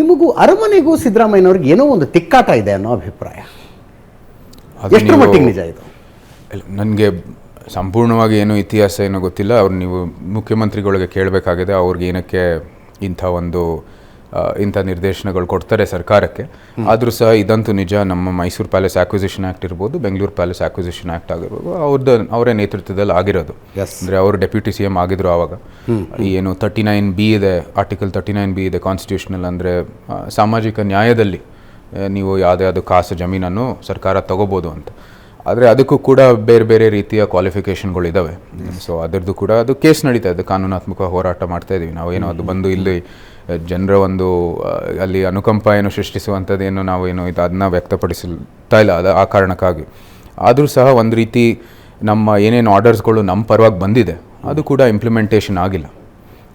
ನಿಮಗೂ ಅರಮನೆಗೂ ಸಿದ್ದರಾಮಯ್ಯನವ್ರಿಗೆ ಏನೋ ಒಂದು ತಿಕ್ಕಾಟ ಇದೆ ಅನ್ನೋ ಅಭಿಪ್ರಾಯ. ಎಷ್ಟು ಎಷ್ಟರ ಮಟ್ಟಿಗೆ ನಿಜ ಇದು? ನನಗೆ ಸಂಪೂರ್ಣವಾಗಿ ಏನು ಇತಿಹಾಸ ಏನೋ ಗೊತ್ತಿಲ್ಲ. ಅವ್ರು ನೀವು ಮುಖ್ಯಮಂತ್ರಿಗಳಿಗೆ ಕೇಳಬೇಕಾಗಿದೆ. ಅವ್ರಿಗೆ ಏನಕ್ಕೆ ಇಂಥ ಒಂದು ಇಂಥ ನಿರ್ದೇಶನಗಳು ಕೊಡ್ತಾರೆ ಸರ್ಕಾರಕ್ಕೆ. ಆದರೂ ಸಹ ಇದಂತೂ ನಿಜ ನಮ್ಮ ಮೈಸೂರು ಪ್ಯಾಲೇಸ್ ಆಕ್ವಿಸಿಷನ್ ಆ್ಯಕ್ಟ್ ಇರ್ಬೋದು ಬೆಂಗಳೂರು ಪ್ಯಾಲೇಸ್ ಆಕ್ವಿಸಿಷನ್ ಆ್ಯಕ್ಟ್ ಆಗಿರ್ಬೋದು ಅವ್ರದ್ದು ಅವರೇ ನೇತೃತ್ವದಲ್ಲಿ ಆಗಿರೋದು. ಅಂದರೆ ಅವರು ಡೆಪ್ಯೂಟಿ ಸಿ ಎಂ ಆಗಿದ್ರು ಆವಾಗ. ಏನು ತರ್ಟಿ ನೈನ್ ಬಿ ಇದೆ ಆರ್ಟಿಕಲ್ ತರ್ಟಿ ನೈನ್ ಬಿ ಇದೆ ಕಾನ್ಸ್ಟಿಟ್ಯೂಷನಲ್ ಅಂದರೆ ಸಾಮಾಜಿಕ ನ್ಯಾಯದಲ್ಲಿ ನೀವು ಯಾವುದೇ ಕಾಸು ಜಮೀನನ್ನು ಸರ್ಕಾರ ತಗೋಬೋದು ಅಂತ. ಆದರೆ ಅದಕ್ಕೂ ಕೂಡ ಬೇರೆ ಬೇರೆ ರೀತಿಯ ಕ್ವಾಲಿಫಿಕೇಷನ್ಗಳಿದ್ದಾವೆ ಸೊ ಅದರದ್ದು ಕೂಡ ಅದು ಕೇಸ್ ನಡೀತಾ ಇದೆ. ಕಾನೂನಾತ್ಮಕ ಹೋರಾಟ ಮಾಡ್ತಾ ಇದ್ದೀವಿ ನಾವು ಏನೋ ಅದು ಬಂದು ಇಲ್ಲಿ ಜನರ ಒಂದು ಅಲ್ಲಿ ಅನುಕಂಪ ಏನು ಸೃಷ್ಟಿಸುವಂಥದ್ದೇನು ನಾವು ಏನು ಇದು ಅದನ್ನ ವ್ಯಕ್ತಪಡಿಸುತ್ತಾ ಇಲ್ಲ ಅದು ಆ ಕಾರಣಕ್ಕಾಗಿ. ಆದರೂ ಸಹ ಒಂದು ರೀತಿ ನಮ್ಮ ಏನೇನು ಆರ್ಡರ್ಸ್ಗಳು ನಮ್ಮ ಪರವಾಗಿ ಬಂದಿದೆ ಅದು ಕೂಡ ಇಂಪ್ಲಿಮೆಂಟೇಷನ್ ಆಗಿಲ್ಲ.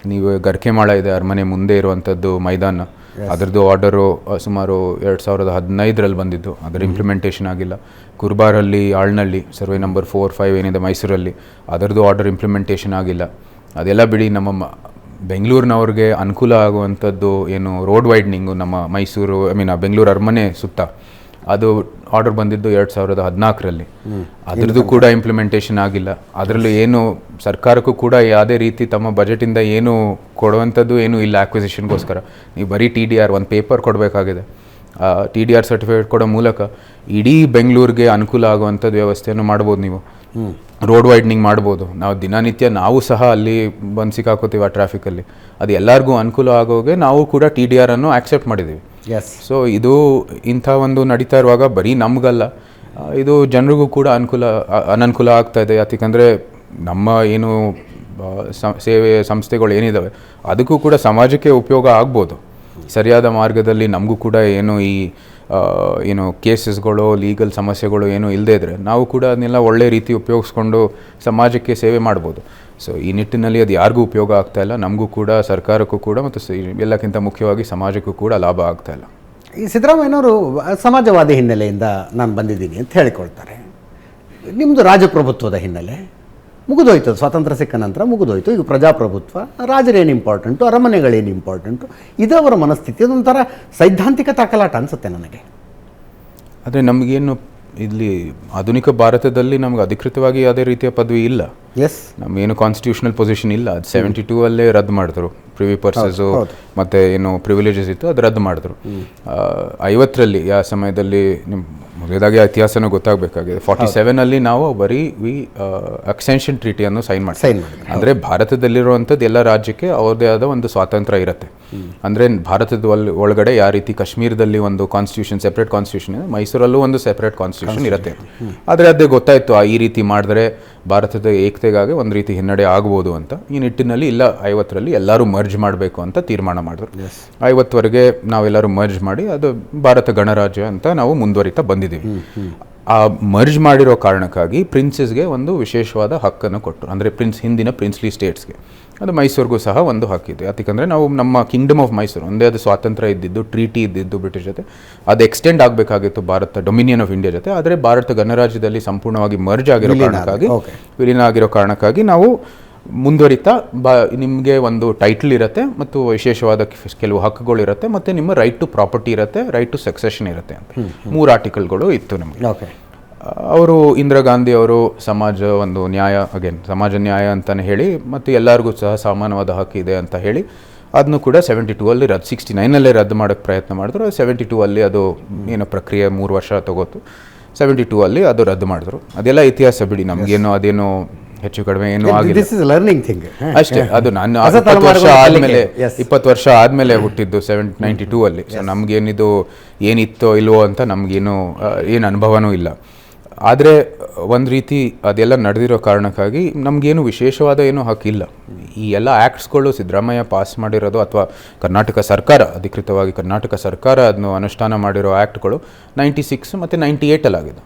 ನೀವು ಗರ್ಕೆಮಾಳ ಇದೆ ಅರಮನೆ ಮುಂದೆ ಇರುವಂಥದ್ದು ಮೈದಾನ. ಅದರದ್ದು ಆರ್ಡರು ಸುಮಾರು ಎರಡು ಸಾವಿರದ ಹದಿನೈದರಲ್ಲಿ ಬಂದಿದ್ದು ಅದರ ಇಂಪ್ಲಿಮೆಂಟೇಷನ್ ಆಗಿಲ್ಲ. ಕುರ್ಬಾರಲ್ಲಿ ಆಳ್ನಳ್ಳಿ ಸರ್ವೆ ನಂಬರ್ ಫೋರ್ ಫೈವ್ ಏನಿದೆ ಮೈಸೂರಲ್ಲಿ ಅದರದ್ದು ಆರ್ಡರ್ ಇಂಪ್ಲಿಮೆಂಟೇಷನ್ ಆಗಿಲ್ಲ. ಅದೆಲ್ಲ ಬಿಡಿ ನಮ್ಮ ಮ- ಬೆಂಗಳೂರಿನವ್ರಿಗೆ ಅನುಕೂಲ ಆಗುವಂಥದ್ದು ಏನು ರೋಡ್ ವೈಡ್ನಿಂಗು ನಮ್ಮ ಮೈಸೂರು ಐ ಮೀನ್ ಬೆಂಗಳೂರು ಅರಮನೆ ಸುತ್ತ. ಅದು ಆರ್ಡರ್ ಬಂದಿದ್ದು ಎರಡು ಸಾವಿರದ ಹದಿನಾಲ್ಕರಲ್ಲಿ. ಅದರದ್ದು ಕೂಡ ಇಂಪ್ಲಿಮೆಂಟೇಷನ್ ಆಗಿಲ್ಲ. ಅದರಲ್ಲೂ ಏನು ಸರ್ಕಾರಕ್ಕೂ ಕೂಡ ಯಾವುದೇ ರೀತಿ ತಮ್ಮ ಬಜೆಟಿಂದ ಏನು ಕೊಡುವಂಥದ್ದು ಏನು ಇಲ್ಲ ಆಕ್ವಿಸಿಷನ್ಗೋಸ್ಕರ ನೀವು ಬರೀ ಟಿ ಡಿ ಆರ್ ಒಂದು ಪೇಪರ್ ಕೊಡಬೇಕಾಗಿದೆ. ಟಿ ಡಿ ಆರ್ ಸರ್ಟಿಫಿಕೇಟ್ ಕೊಡೋ ಮೂಲಕ ಇಡೀ ಬೆಂಗಳೂರಿಗೆ ಅನುಕೂಲ ಆಗುವಂಥದ್ದು ವ್ಯವಸ್ಥೆಯನ್ನು ಮಾಡ್ಬೋದು ನೀವು. ರೋಡ್ ವೈಡ್ನಿಂಗ್ ಮಾಡ್ಬೋದು. ನಾವು ದಿನನಿತ್ಯ ನಾವು ಸಹ ಅಲ್ಲಿ ಬಂದು ಸಿಕ್ಕಾಕೋತೀವಿ ಆ ಟ್ರಾಫಿಕಲ್ಲಿ. ಅದು ಎಲ್ಲರಿಗೂ ಅನುಕೂಲ ಆಗೋಗೆ ನಾವು ಕೂಡ ಟಿ ಡಿ ಆರನ್ನು ಅನ್ನು ಆಕ್ಸೆಪ್ಟ್ ಮಾಡಿದ್ದೀವಿ. ಎಸ್ ಸೊ ಇದು ಇಂಥ ಒಂದು ನಡೀತಾ ಇರುವಾಗ ಬರೀ ನಮಗಲ್ಲ. ಇದು ಜನರಿಗೂ ಕೂಡ ಅನುಕೂಲ ಅನನುಕೂಲ ಆಗ್ತಾ ಇದೆ. ಯಾಕಂದರೆ ನಮ್ಮ ಏನು ಸೇವೆ ಸಂಸ್ಥೆಗಳು ಏನಿದ್ದಾವೆ ಅದಕ್ಕೂ ಕೂಡ ಸಮಾಜಕ್ಕೆ ಉಪಯೋಗ ಆಗ್ಬೋದು. ಸರಿಯಾದ ಮಾರ್ಗದಲ್ಲಿ ನಮಗೂ ಕೂಡ ಏನು ಈ ಏನು ಕೇಸಸ್ಗಳು, ಲೀಗಲ್ ಸಮಸ್ಯೆಗಳು ಏನು ಇಲ್ಲದೇ ಇದ್ದರೆ ನಾವು ಕೂಡ ಅದನ್ನೆಲ್ಲ ಒಳ್ಳೆ ರೀತಿ ಉಪಯೋಗಿಸ್ಕೊಂಡು ಸಮಾಜಕ್ಕೆ ಸೇವೆ ಮಾಡ್ಬೋದು. ಸೊ ಈ ನಿಟ್ಟಿನಲ್ಲಿ ಅದು ಯಾರಿಗೂ ಉಪಯೋಗ ಆಗ್ತಾ ಇಲ್ಲ. ನಮಗೂ ಕೂಡ, ಸರ್ಕಾರಕ್ಕೂ ಕೂಡ ಮತ್ತು ಎಲ್ಲಕ್ಕಿಂತ ಮುಖ್ಯವಾಗಿ ಸಮಾಜಕ್ಕೂ ಕೂಡ ಲಾಭ ಆಗ್ತಾ ಇಲ್ಲ. ಈ ಸಿದ್ದರಾಮಯ್ಯನವರು ಸಮಾಜವಾದಿ ಹಿನ್ನೆಲೆಯಿಂದ ನಾನು ಬಂದಿದ್ದೀನಿ ಅಂತ ಹೇಳಿಕೊಳ್ತಾರೆ. ನಿಮ್ಮದು ರಾಜಪ್ರಭುತ್ವದ ಹಿನ್ನೆಲೆ. ಮುಗಿದೋಯ್ತು ಸ್ವಾತಂತ್ರ್ಯ ಸಿಕ್ಕ ನಂತರ ಮುಗಿದೋಯ್ತು. ಈಗ ಪ್ರಜಾಪ್ರಭುತ್ವ ರಾಜರೇನು ಇಂಪಾರ್ಟೆಂಟು ಅರಮನೆಗಳೇನು ಇಂಪಾರ್ಟೆಂಟು ಇದು ಅವರ ಮನಸ್ಥಿತಿ ಅದೊಂಥರ ಸೈದ್ಧಾಂತಿಕ ತಾಕಲಾಟ ಅನಿಸುತ್ತೆ ನನಗೆ. ಆದರೆ ನಮಗೇನು ಇಲ್ಲಿ ಆಧುನಿಕ ಭಾರತದಲ್ಲಿ ನಮ್ಗೆ ಅಧಿಕೃತವಾಗಿ ಯಾವುದೇ ರೀತಿಯ ಪದವಿ ಇಲ್ಲ. ಎಸ್ ನಮ್ಗೇನು ಕಾನ್ಸ್ಟಿಟ್ಯೂಷನಲ್ ಪೊಸಿಷನ್ ಇಲ್ಲ. ಅದು ಸೆವೆಂಟಿ ಟೂ ಅಲ್ಲೇ ರದ್ದು ಮಾಡಿದ್ರು. ಪ್ರಿವಿ ಪರ್ಸಸ್ಸು ಮತ್ತೆ ಏನು ಪ್ರಿವಿಲೇಜಸ್ ಇತ್ತು ಅದು ರದ್ದು ಮಾಡಿದ್ರು. ಐವತ್ತರಲ್ಲಿ ಆ ಸಮಯದಲ್ಲಿ ನಿಮ್ಮ ಮೊದಲಾಗಿ ಇತಿಹಾಸನೂ ಗೊತ್ತಾಗಬೇಕಾಗಿದೆ. ಫಾರ್ಟಿ ಸೆವೆನಲ್ಲಿ ನಾವು ಬರೀ ವಿ ಎಕ್ಸ್ಟೆನ್ಷನ್ ಟ್ರೀಟಿಯನ್ನು ಸೈನ್ ಮಾಡಿ ಸೈನ್ ಮಾಡಿ ಅಂದರೆ ಭಾರತದಲ್ಲಿರುವಂಥದ್ದು ಎಲ್ಲ ರಾಜ್ಯಕ್ಕೆ ಅವ್ರದ್ದೇ ಆದ ಒಂದು ಸ್ವಾತಂತ್ರ್ಯ ಇರುತ್ತೆ. ಅಂದರೆ ಭಾರತದ ಒಳಗಡೆ ಯಾವ ರೀತಿ ಕಾಶ್ಮೀರದಲ್ಲಿ ಒಂದು ಕಾನ್ಸ್ಟಿಟ್ಯೂಷನ್ ಸೆಪ್ರೇಟ್ ಕಾನ್ಸ್ಟಿಟ್ಯೂಷನ್ ಇದೆ ಮೈಸೂರಲ್ಲೂ ಒಂದು ಸೆಪ್ರೇಟ್ ಕಾನ್ಸ್ಟಿಟ್ಯೂಷನ್ ಇರುತ್ತೆ. ಆದರೆ ಅದೇ ಗೊತ್ತಾಯಿತು ಆ ಈ ರೀತಿ ಮಾಡಿದ್ರೆ ಭಾರತದ ಏಕತೆಗಾಗಿ ಒಂದು ರೀತಿ ಹಿನ್ನಡೆ ಆಗ್ಬೋದು ಅಂತ. ಈ ನಿಟ್ಟಿನಲ್ಲಿ ಇಲ್ಲ ಐವತ್ತರಲ್ಲಿ ಎಲ್ಲರೂ ಮರ್ಜ್ ಮಾಡಬೇಕು ಅಂತ ತೀರ್ಮಾನ ಮಾಡಿದ್ರು. ಐವತ್ತವರೆಗೆ ನಾವೆಲ್ಲರೂ ಮರ್ಜ್ ಮಾಡಿ ಅದು ಭಾರತ ಗಣರಾಜ್ಯ ಅಂತ ನಾವು ಮುಂದುವರಿತಾ ಬಂದಿದ್ದೀವಿ. ಆ ಮರ್ಜ್ ಮಾಡಿರೋ ಕಾರಣಕ್ಕಾಗಿ ಪ್ರಿನ್ಸಸ್ಗೆ ಒಂದು ವಿಶೇಷವಾದ ಹಕ್ಕನ್ನು ಕೊಟ್ಟರು. ಅಂದರೆ ಪ್ರಿನ್ಸ್ ಹಿಂದಿನ ಪ್ರಿನ್ಸ್ಲಿ ಸ್ಟೇಟ್ಸ್ಗೆ. ಅದು ಮೈಸೂರಿಗೂ ಸಹ ಒಂದು ಹಕ್ಕಿದೆ ಯಾಕಂದರೆ ನಾವು ನಮ್ಮ ಕಿಂಗ್ಡಮ್ ಆಫ್ ಮೈಸೂರು ಒಂದೇ ಅದು ಸ್ವಾತಂತ್ರ್ಯ ಇದ್ದಿದ್ದು ಟ್ರೀಟಿ ಇದ್ದಿದ್ದು ಬ್ರಿಟಿಷ್ ಜೊತೆ ಅದು ಎಕ್ಸ್ಟೆಂಡ್ ಆಗಬೇಕಾಗಿತ್ತು ಭಾರತ ಡೊಮಿನಿಯನ್ ಆಫ್ ಇಂಡಿಯಾ ಜೊತೆ. ಆದರೆ ಭಾರತ ಗಣರಾಜ್ಯದಲ್ಲಿ ಸಂಪೂರ್ಣವಾಗಿ ಮರ್ಜ್ ಆಗಿರೋ ಕಾರಣಕ್ಕಾಗಿ ವಿಲೀನ ಆಗಿರೋ ಕಾರಣಕ್ಕಾಗಿ ನಾವು ಮುಂದುವರಿತಾ ಬ ನಿಮಗೆ ಒಂದು ಟೈಟಲ್ ಇರುತ್ತೆ ಮತ್ತು ವಿಶೇಷವಾದ ಕೆಲವು ಹಕ್ಕುಗಳು ಇರುತ್ತೆ ಮತ್ತು ನಿಮ್ಮ ರೈಟ್ ಟು ಪ್ರಾಪರ್ಟಿ ಇರುತ್ತೆ ರೈಟ್ ಟು ಸಕ್ಸೆಷನ್ ಇರುತ್ತೆ ಅಂತ. ಮೂರು ಆರ್ಟಿಕಲ್ಗಳು ಇತ್ತು ನಮಗೆ. ಓಕೆ ಅವರು ಇಂದಿರಾ ಗಾಂಧಿ ಅವರು ಸಮಾಜ ಒಂದು ನ್ಯಾಯ ಅಗೇನ್ ಸಮಾಜ ನ್ಯಾಯ ಅಂತಲೇ ಹೇಳಿ ಮತ್ತು ಎಲ್ಲರಿಗೂ ಸಹ ಸಮಾನವಾದ ಹಕ್ಕು ಇದೆ ಅಂತ ಹೇಳಿ ಅದನ್ನು ಕೂಡ ಸೆವೆಂಟಿ ಟೂ ಅಲ್ಲಿ ರದ್ದು ಸಿಕ್ಸ್ಟಿ ನೈನಲ್ಲೇ ರದ್ದು ಮಾಡೋಕ್ಕೆ ಪ್ರಯತ್ನ ಮಾಡಿದ್ರು. ಸೆವೆಂಟಿ ಟೂ ಅಲ್ಲಿ ಅದು ಏನೋ ಪ್ರಕ್ರಿಯೆ ಮೂರು ವರ್ಷ ತಗೋತು. ಸೆವೆಂಟಿ ಟೂ ಅಲ್ಲಿ ಅದು ರದ್ದು ಮಾಡಿದ್ರು. ಅದೆಲ್ಲ ಇತಿಹಾಸ ಬಿಡಿ ನಮಗೇನು ಅದೇನು ಹೆಚ್ಚು ಕಡಿಮೆ ಏನು ಆಗಿಲ್ಲ. ದಿಸ್ ಇಸ್ ಲರ್ನಿಂಗ್ ಥಿಂಗ್ ಅಷ್ಟೇ ಅದು ನಾನು ಇಪ್ಪತ್ತು ವರ್ಷ ಆದ್ಮೇಲೆ ಇಪ್ಪತ್ತು ವರ್ಷ ಆದ್ಮೇಲೆ ಹುಟ್ಟಿದ್ದು ಸೆವೆನ್ ನೈಂಟಿ ಟೂ ಅಲ್ಲಿ. ಸೊ ನಮ್ಗೇನಿದು ಏನಿತ್ತೋ ಇಲ್ವೋ ಅಂತ ನಮ್ಗೇನು ಏನು ಅನುಭವನೂ ಇಲ್ಲ. ಆದರೆ ಒಂದು ರೀತಿ ಅದೆಲ್ಲ ನಡೆದಿರೋ ಕಾರಣಕ್ಕಾಗಿ ನಮಗೇನು ವಿಶೇಷವಾದ ಏನು ಹಕ್ಕಿಲ್ಲ. ಈ ಎಲ್ಲ ಆ್ಯಕ್ಟ್ಸ್ಗಳು ಸಿದ್ದರಾಮಯ್ಯ ಪಾಸ್ ಮಾಡಿರೋದು ಅಥವಾ ಕರ್ನಾಟಕ ಸರ್ಕಾರ ಅಧಿಕೃತವಾಗಿ ಕರ್ನಾಟಕ ಸರ್ಕಾರ ಅದನ್ನು ಅನುಷ್ಠಾನ ಮಾಡಿರೋ ಆ್ಯಕ್ಟ್ಗಳು ನೈಂಟಿ ಸಿಕ್ಸ್ ಮತ್ತು ನೈಂಟಿ ಏಯ್ಟಲ್ಲಾಗಿದೆ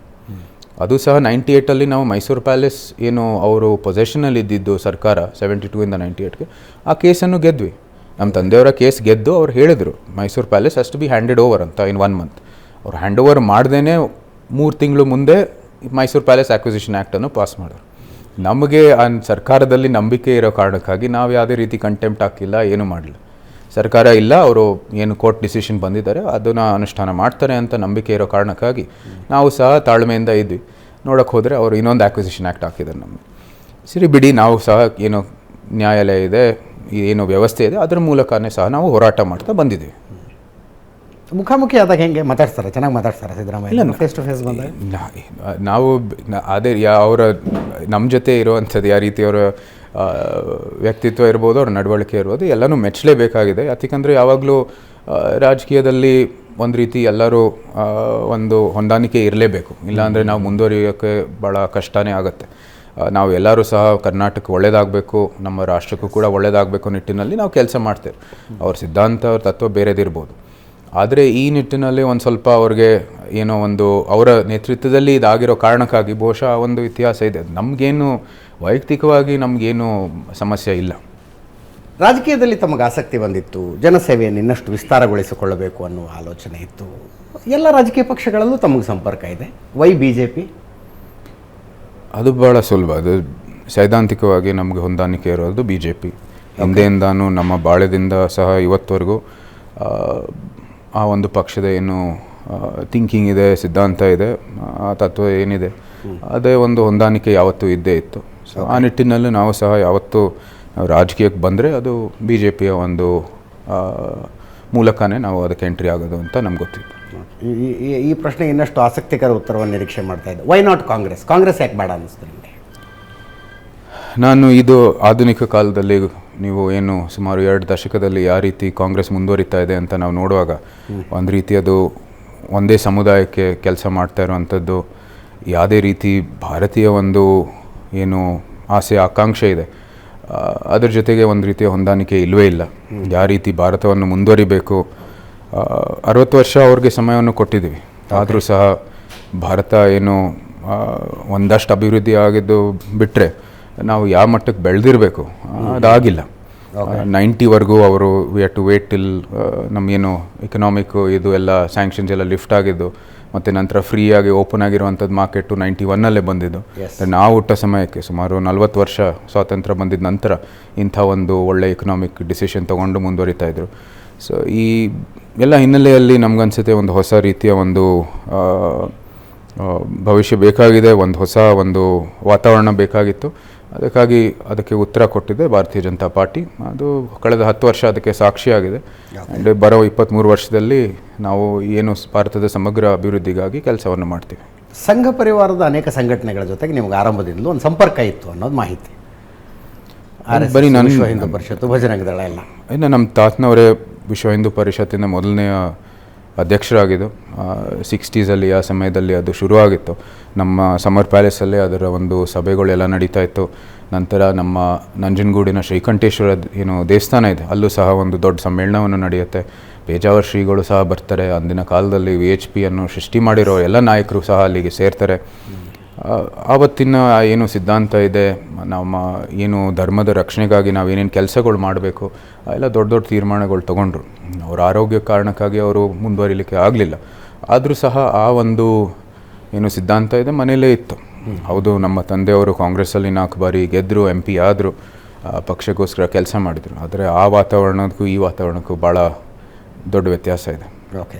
ಅದು ಸಹ ನೈಂಟಿ ಏಯ್ಟಲ್ಲಿ ನಾವು ಮೈಸೂರು ಪ್ಯಾಲೇಸ್ ಏನು ಅವರು ಪೊಸೆಷನಲ್ಲಿ ಇದ್ದಿದ್ದು ಸರ್ಕಾರ ಸೆವೆಂಟಿ ಟೂ ಇಂದ ನೈಂಟಿ ಏಯ್ಟ್ಗೆ ಆ ಕೇಸನ್ನು ಗೆದ್ವಿ. ನಮ್ಮ ತಂದೆಯವರ ಕೇಸ್ ಗೆದ್ದು ಅವ್ರು ಹೇಳಿದರು, ಮೈಸೂರು ಪ್ಯಾಲೇಸ್ ಅಷ್ಟು ಬಿ ಹ್ಯಾಂಡೆಡ್ ಓವರ್ ಅಂತ ಇನ್ ಒನ್ ಮಂತ್ ಅವ್ರು ಹ್ಯಾಂಡ್ ಓವರ್ ಮಾಡ್ದೇ ಮೂರು ತಿಂಗಳು ಮುಂದೆ ಮೈಸೂರು ಪ್ಯಾಲೇಸ್ ಆಕ್ವಿಸಿಷನ್ ಆ್ಯಕ್ಟನ್ನು ಪಾಸ್ ಮಾಡಿದ್ರು. ನಮಗೆ ಆ ಸರ್ಕಾರದಲ್ಲಿ ನಂಬಿಕೆ ಇರೋ ಕಾರಣಕ್ಕಾಗಿ ನಾವು ಯಾವುದೇ ರೀತಿ ಕಂಟೆಂಪ್ಟ್ ಹಾಕಿಲ್ಲ, ಏನೂ ಮಾಡಲಿಲ್ಲ. ಸರ್ಕಾರ ಇಲ್ಲ ಅವರು ಏನು ಕೋರ್ಟ್ ಡಿಸಿಷನ್ ಬಂದಿದ್ದಾರೆ ಅದನ್ನು ಅನುಷ್ಠಾನ ಮಾಡ್ತಾರೆ ಅಂತ ನಂಬಿಕೆ ಇರೋ ಕಾರಣಕ್ಕಾಗಿ ನಾವು ಸಹ ತಾಳ್ಮೆಯಿಂದ ಇದ್ವಿ. ನೋಡೋಕ್ಕೆ ಹೋದರೆ ಅವರು ಇನ್ನೊಂದು ಆ್ಯಕ್ವಿಸಿಷನ್ ಆ್ಯಕ್ಟ್ ಹಾಕಿದ್ದಾರೆ ನಮಗೆ. ಸರಿ ಬಿಡಿ ನಾವು ಸಹ ಏನು ನ್ಯಾಯಾಲಯ ಇದೆ ಏನು ವ್ಯವಸ್ಥೆ ಇದೆ ಅದರ ಮೂಲಕನೇ ಸಹ ನಾವು ಹೋರಾಟ ಮಾಡ್ತಾ ಬಂದಿದ್ದೀವಿ. ಮುಖಾಮುಖಿ ಆದಾಗ ಹೆಂಗೆ ಮಾತಾಡ್ತಾರೆ? ಚೆನ್ನಾಗಿ ಮಾತಾಡ್ತಾರೆ ಸಿದ್ದರಾಮಯ್ಯ? ಫೇಸ್ ಟು ಫೇಸ್ ಬಂದಾಗ? ನಾ- ನಾವು ಅದೇ ಯಾ ಅವರ ನಮ್ಮ ಜೊತೆ ಇರುವಂಥದ್ದು ಯಾವ ರೀತಿ ಅವರ ವ್ಯಕ್ತಿತ್ವ ಇರ್ಬೋದು, ಅವ್ರ ನಡವಳಿಕೆ ಇರ್ಬೋದು, ಎಲ್ಲನೂ ಮೆಚ್ಚಲೇಬೇಕಾಗಿದೆ. ಯಾಕಂದರೆ ಯಾವಾಗಲೂ ರಾಜಕೀಯದಲ್ಲಿ ಒಂದು ರೀತಿ ಎಲ್ಲರೂ ಒಂದು ಹೊಂದಾಣಿಕೆ ಇರಲೇಬೇಕು. ಇಲ್ಲಾಂದರೆ ನಾವು ಮುಂದುವರಿಯೋಕ್ಕೆ ಭಾಳ ಕಷ್ಟನೇ ಆಗುತ್ತೆ. ನಾವು ಎಲ್ಲರೂ ಸಹ ಕರ್ನಾಟಕ ಒಳ್ಳೇದಾಗಬೇಕು, ನಮ್ಮ ರಾಷ್ಟ್ರಕ್ಕೂ ಕೂಡ ಒಳ್ಳೇದಾಗಬೇಕು ನಿಟ್ಟಿನಲ್ಲಿ ನಾವು ಕೆಲಸ ಮಾಡ್ತೇವೆ. ಅವ್ರ ಸಿದ್ಧಾಂತ, ಅವ್ರ ತತ್ವ ಬೇರೆದಿರ್ಬೋದು ಆದರೆ ಈ ನಿಟ್ಟಿನಲ್ಲಿ ಒಂದು ಸ್ವಲ್ಪ ಅವ್ರಿಗೆ ಏನೋ ಒಂದು, ಅವರ ನೇತೃತ್ವದಲ್ಲಿ ಇದಾಗಿರೋ ಕಾರಣಕ್ಕಾಗಿ ಬಹುಶಃ ಒಂದು ಇತಿಹಾಸ ಇದೆ. ನಮಗೇನು ವೈಯಕ್ತಿಕವಾಗಿ ನಮಗೇನು ಸಮಸ್ಯೆ ಇಲ್ಲ. ರಾಜಕೀಯದಲ್ಲಿ ತಮಗೆ ಆಸಕ್ತಿ ಬಂದಿತ್ತು. ಜನಸೇವೆಯನ್ನು ಇನ್ನಷ್ಟು ವಿಸ್ತಾರಗೊಳಿಸಿಕೊಳ್ಳಬೇಕು ಅನ್ನುವ ಆಲೋಚನೆ ಇತ್ತು. ಎಲ್ಲ ರಾಜಕೀಯ ಪಕ್ಷಗಳಲ್ಲೂ ತಮಗೆ ಸಂಪರ್ಕ ಇದೆ. ವೈ ಬಿ ಜೆ ಪಿ ಅದು ಭಾಳ ಸುಲಭ. ಅದು ಸೈದ್ಧಾಂತಿಕವಾಗಿ ನಮಗೆ ಹೊಂದಾಣಿಕೆ ಇರೋದು ಬಿ ಜೆ ಪಿ ಹಿಂದೆಯಿಂದಾನು ನಮ್ಮ ಬಾಳ್ಯದಿಂದ ಸಹ ಇವತ್ತವರೆಗೂ ಆ, ಒಂದು ಪಕ್ಷದ ಏನು ಥಿಂಕಿಂಗ್ ಇದೆ ಸಿದ್ಧಾಂತ ಇದೆ ಆ ತತ್ವ ಏನಿದೆ ಅದೇ ಒಂದು ಹೊಂದಾಣಿಕೆ ಯಾವತ್ತೂ ಇದ್ದೇ ಇತ್ತು. ಸೊ ಆ ನಿಟ್ಟಿನಲ್ಲಿ ನಾವು ಸಹ ಯಾವತ್ತೂ ರಾಜಕೀಯಕ್ಕೆ ಬಂದರೆ ಅದು ಬಿ ಜೆ ಪಿಯ ಒಂದು ಮೂಲಕನೇ ನಾವು ಅದಕ್ಕೆ ಎಂಟ್ರಿ ಆಗೋದು ಅಂತ ನಮ್ಗೆ ಗೊತ್ತಿತ್ತು ಈ- ಈ ಇನ್ನಷ್ಟು ಆಸಕ್ತಿಕರ ಉತ್ತರವನ್ನು ನಿರೀಕ್ಷೆ ಮಾಡ್ತಾ ಇದ್ದೆ. ವೈ ನಾಟ್ ಕಾಂಗ್ರೆಸ್ ಕಾಂಗ್ರೆಸ್ ಯಾಕೆ ಬೇಡ ಅನ್ನಿಸ್ತು ನಿಮಗೆ? ನಾನು ಇದು ಆಧುನಿಕ ಕಾಲದಲ್ಲಿ ನೀವು ಏನು ಸುಮಾರು ಎರಡು ದಶಕದಲ್ಲಿ ಯಾವ ರೀತಿ ಕಾಂಗ್ರೆಸ್ ಮುಂದುವರಿತಾ ಇದೆ ಅಂತ ನಾವು ನೋಡುವಾಗ ಒಂದು ರೀತಿ ಅದು ಒಂದೇ ಸಮುದಾಯಕ್ಕೆ ಕೆಲಸ ಮಾಡ್ತಾ ಇರುವಂಥದ್ದು ಯಾವುದೇ ರೀತಿ ಭಾರತೀಯ ಒಂದು ಏನು ಆಸೆ ಆಕಾಂಕ್ಷೆ ಇದೆ. ಅದರ ಜೊತೆಗೆ ಒಂದು ರೀತಿಯ ಹೊಂದಾಣಿಕೆ ಇಲ್ಲವೇ ಇಲ್ಲ. ಯಾವ ರೀತಿ ಭಾರತವನ್ನು ಮುಂದುವರಿಬೇಕು? ಅರವತ್ತು ವರ್ಷ ಅವ್ರಿಗೆ ಸಮಯವನ್ನು ಕೊಟ್ಟಿದ್ದೀವಿ. ಆದರೂ ಸಹ ಭಾರತ ಏನು ಒಂದಷ್ಟು ಅಭಿವೃದ್ಧಿ ಆಗಿದ್ದು ಬಿಟ್ಟರೆ ನಾವು ಯಾವ ಮಟ್ಟಕ್ಕೆ ಬೆಳೆದಿರಬೇಕು? ಅದಾಗಿಲ್ಲ. ನೈಂಟಿವರೆಗೂ ಅವರು ವಿ ಟು ವೇಟ್ ಟಿಲ್ ನಮಗೇನು ಎಕನಾಮಿಕ್ ಇದು ಎಲ್ಲ ಸ್ಯಾಂಕ್ಷನ್ಸ್ ಎಲ್ಲ ಲಿಫ್ಟ್ ಆಗಿದ್ದು ಮತ್ತು ನಂತರ ಫ್ರೀಯಾಗಿ ಓಪನ್ ಆಗಿರುವಂಥದ್ದು ಮಾರ್ಕೆಟು ನೈಂಟಿ ಒನ್ನಲ್ಲೇ ಬಂದಿದ್ದು. ನಾವು ಹುಟ್ಟ ಸಮಯಕ್ಕೆ ಸುಮಾರು ನಲ್ವತ್ತು ವರ್ಷ ಸ್ವಾತಂತ್ರ್ಯ ಬಂದಿದ್ದ ನಂತರ ಇಂಥ ಒಂದು ಒಳ್ಳೆ ಎಕನಾಮಿಕ್ ಡಿಸಿಷನ್ ತೊಗೊಂಡು ಮುಂದುವರಿತಾ ಇದ್ರು. ಸೊ ಈ ಎಲ್ಲ ಹಿನ್ನೆಲೆಯಲ್ಲಿ ನಮಗನ್ಸುತ್ತೆ ಒಂದು ಹೊಸ ರೀತಿಯ ಒಂದು ಭವಿಷ್ಯ ಬೇಕಾಗಿದೆ ಒಂದು ಹೊಸ ಒಂದು ವಾತಾವರಣ ಬೇಕಾಗಿತ್ತು. ಅದಕ್ಕಾಗಿ ಅದಕ್ಕೆ ಉತ್ತರ ಕೊಟ್ಟಿದೆ ಭಾರತೀಯ ಜನತಾ ಪಾರ್ಟಿ. ಅದು ಕಳೆದ ಹತ್ತು ವರ್ಷ ಅದಕ್ಕೆ ಸಾಕ್ಷಿಯಾಗಿದೆ. ಆ್ಯಂಡ್ ಬರೋ ಇಪ್ಪತ್ತ್ಮೂರು ವರ್ಷದಲ್ಲಿ ನಾವು ಏನು ಭಾರತದ ಸಮಗ್ರ ಅಭಿವೃದ್ಧಿಗಾಗಿ ಕೆಲಸವನ್ನು ಮಾಡ್ತೀವಿ. ಸಂಘ ಪರಿವಾರದ ಅನೇಕ ಸಂಘಟನೆಗಳ ಜೊತೆಗೆ ನಿಮ್ಗೆ ಆರಂಭದಿಂದಲೂ ಒಂದು ಸಂಪರ್ಕ ಇತ್ತು ಅನ್ನೋದು ಮಾಹಿತಿ. ಬರೀ ನಾನು ವಿಶ್ವ ಹಿಂದೂ ಪರಿಷತ್ತು ಭಜರಂಗ ದಳ ಎಲ್ಲ. ಇನ್ನು ನಮ್ಮ ತಾತನವರೇ ವಿಶ್ವ ಹಿಂದೂ ಪರಿಷತ್ತಿನ ಮೊದಲನೆಯ ಅಧ್ಯಕ್ಷರಾಗಿದ್ದು ಸಿಕ್ಸ್ಟೀಸಲ್ಲಿ ಆ ಸಮಯದಲ್ಲಿ ಅದು ಶುರುವಾಗಿತ್ತು. ನಮ್ಮ ಸಮರ್ ಪ್ಯಾಲೇಸಲ್ಲಿ ಅದರ ಒಂದು ಸಭೆಗಳೆಲ್ಲ ನಡೀತಾ ಇತ್ತು. ನಂತರ ನಮ್ಮ ನಂಜನಗೂಡಿನ ಶ್ರೀಕಂಠೇಶ್ವರ ಏನು ದೇವಸ್ಥಾನ ಇದೆ, ಅಲ್ಲೂ ಸಹ ಒಂದು ದೊಡ್ಡ ಸಮ್ಮೇಳನವನ್ನು ನಡೆಯುತ್ತೆ. ಪೇಜಾವರ್ ಶ್ರೀಗಳು ಸಹ ಬರ್ತಾರೆ. ಅಂದಿನ ಕಾಲದಲ್ಲಿ ವಿ ಎಚ್ ಪಿಯನ್ನು ಸೃಷ್ಟಿ ಮಾಡಿರೋ ಎಲ್ಲ ನಾಯಕರು ಸಹ ಅಲ್ಲಿಗೆ ಸೇರ್ತಾರೆ. ಆವತ್ತಿನ ಏನು ಸಿದ್ಧಾಂತ ಇದೆ, ನಮ್ಮ ಏನು ಧರ್ಮದ ರಕ್ಷಣೆಗಾಗಿ ನಾವೇನೇನು ಕೆಲಸಗಳು ಮಾಡಬೇಕು, ಎಲ್ಲ ದೊಡ್ಡ ದೊಡ್ಡ ತೀರ್ಮಾನಗಳು ತಗೊಂಡ್ರು. ಅವ್ರ ಆರೋಗ್ಯ ಕಾರಣಕ್ಕಾಗಿ ಅವರು ಮುಂದುವರಿಲಿಕ್ಕೆ ಆಗಲಿಲ್ಲ. ಆದರೂ ಸಹ ಆ ಒಂದು ಏನು ಸಿದ್ಧಾಂತ ಇದೆ ಮನೆಯಲ್ಲೇ ಇತ್ತು. ಹೌದು, ನಮ್ಮ ತಂದೆಯವರು ಕಾಂಗ್ರೆಸ್ಸಲ್ಲಿ ನಾಲ್ಕು ಬಾರಿ ಗೆದ್ದರು ಎಂ ಪಿ ಆದರು ಪಕ್ಷಕ್ಕೋಸ್ಕರ ಕೆಲಸ ಮಾಡಿದರು. ಆದರೆ ಆ ವಾತಾವರಣಕ್ಕೂ ಈ ವಾತಾವರಣಕ್ಕೂ ಭಾಳ ದೊಡ್ಡ ವ್ಯತ್ಯಾಸ ಇದೆ. ಓಕೆ